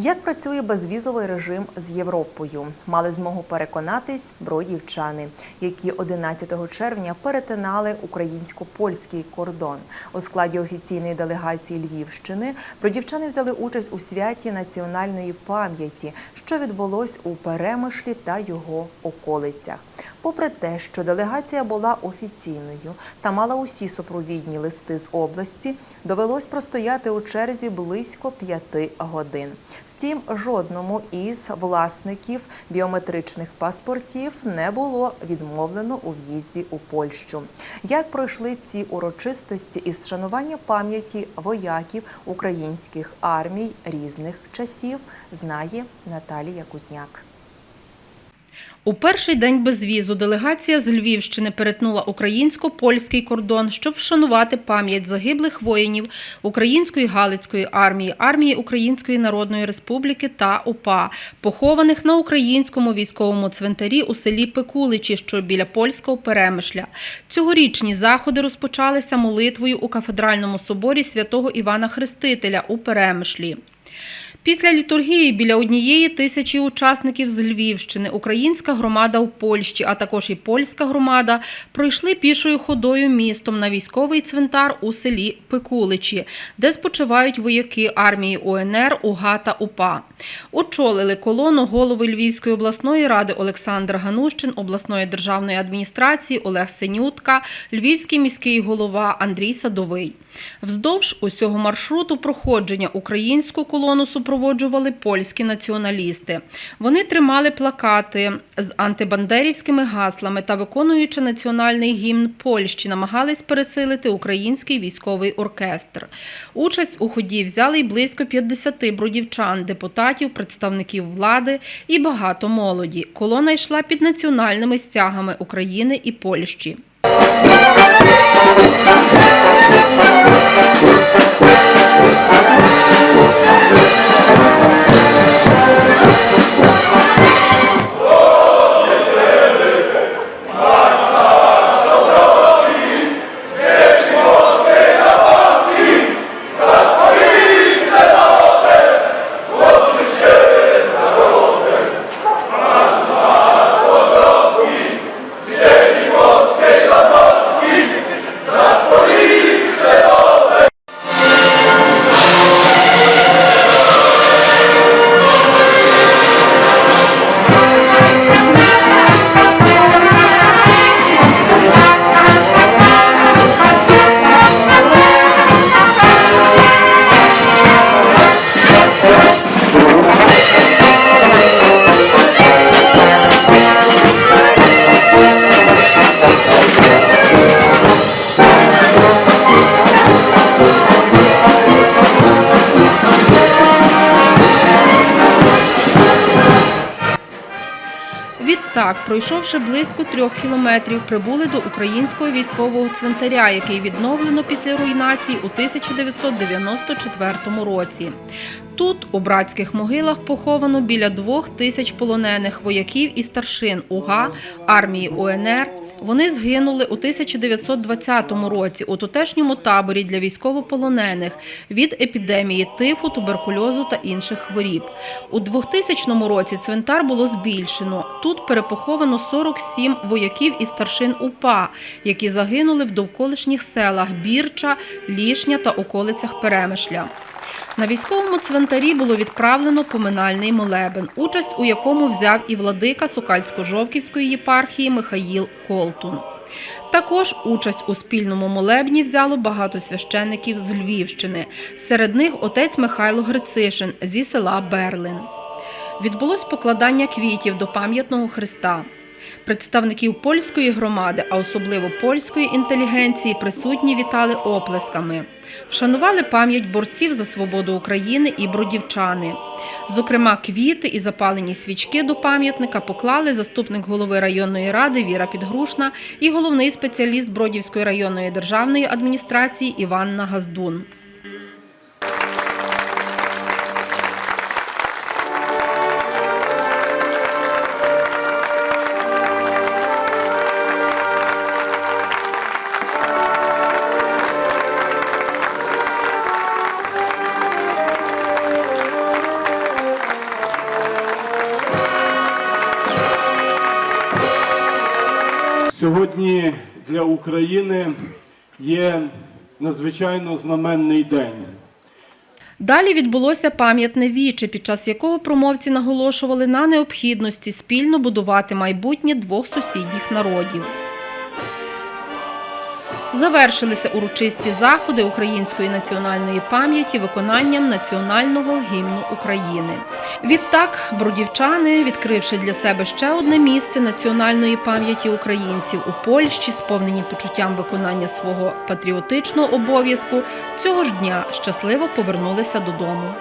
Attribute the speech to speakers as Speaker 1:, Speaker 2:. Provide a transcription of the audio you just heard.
Speaker 1: Як працює безвізовий режим з Європою? Мали змогу переконатись бродівчани, які 11 червня перетинали українсько-польський кордон. У складі офіційної делегації Львівщини бродівчани взяли участь у святі національної пам'яті, що відбулось у Перемишлі та його околицях. Попри те, що делегація була офіційною та мала усі супровідні листи з області, довелось простояти у черзі близько п'яти годин. Втім, жодному із власників біометричних паспортів не було відмовлено у в'їзді у Польщу. Як пройшли ці урочистості із вшанування пам'яті вояків українських армій різних часів, знає Наталія Кутняк.
Speaker 2: У перший день безвізу делегація з Львівщини перетнула українсько-польський кордон, щоб вшанувати пам'ять загиблих воїнів Української Галицької армії, армії Української Народної Республіки та УПА, похованих на українському військовому цвинтарі у селі Пекуличі, що біля польського перемишля. Цьогорічні заходи розпочалися молитвою у кафедральному соборі святого Івана Хрестителя у Перемишлі. Після літургії біля однієї тисячі учасників з Львівщини українська громада у Польщі, а також і польська громада пройшли пішою ходою містом на військовий цвинтар у селі Пекуличі, де спочивають вояки армії УНР, УГА та УПА. Очолили колону голови Львівської обласної ради Олександр Ганущин, обласної державної адміністрації Олег Синютка, Львівський міський голова Андрій Садовий. Вздовж усього маршруту проходження українську колону супроводжували польські націоналісти. Вони тримали плакати з антибандерівськими гаслами та, виконуючи національний гімн Польщі, намагались пересилити український військовий оркестр. Участь у ході взяли й близько 50 бродівчан, депутатів, представників влади і багато молоді. Колона йшла під національними стягами України і Польщі. Відтак, пройшовши близько трьох кілометрів, прибули до українського військового цвинтаря, який відновлено після руйнації у 1994 році. Тут, у братських могилах, поховано біля двох тисяч полонених вояків і старшин УГА армії УНР. Вони згинули у 1920 році у тутешньому таборі для військовополонених від епідемії тифу, туберкульозу та інших хворіб. У 2000 році цвинтар було збільшено. Тут перепоховано 47 вояків і старшин УПА, які загинули в довколишніх селах Бірча, Лішня та околицях Перемишля. На військовому цвинтарі було відправлено поминальний молебен, участь у якому взяв і владика Сокальсько-Жовківської єпархії Михаїл Колтун. Також участь у спільному молебні взяло багато священників з Львівщини. Серед них отець Михайло Грицишин зі села Берлин. Відбулось покладання квітів до пам'ятного хреста. Представників польської громади, а особливо польської інтелігенції, присутні вітали оплесками. Вшанували пам'ять борців за свободу України і бродівчани. Зокрема, квіти і запалені свічки до пам'ятника поклали заступник голови районної ради Віра Підгрушна і головний спеціаліст Бродівської районної державної адміністрації Іванна Газдун.
Speaker 3: Сьогодні для України є надзвичайно знаменний день.
Speaker 2: Далі відбулося пам'ятне віче, під час якого промовці наголошували на необхідності спільно будувати майбутнє двох сусідніх народів. Завершилися урочисті заходи української національної пам'яті виконанням національного гімну України. Відтак, бродівчани, відкривши для себе ще одне місце національної пам'яті українців у Польщі, сповнені почуттям виконання свого патріотичного обов'язку, цього ж дня щасливо повернулися додому.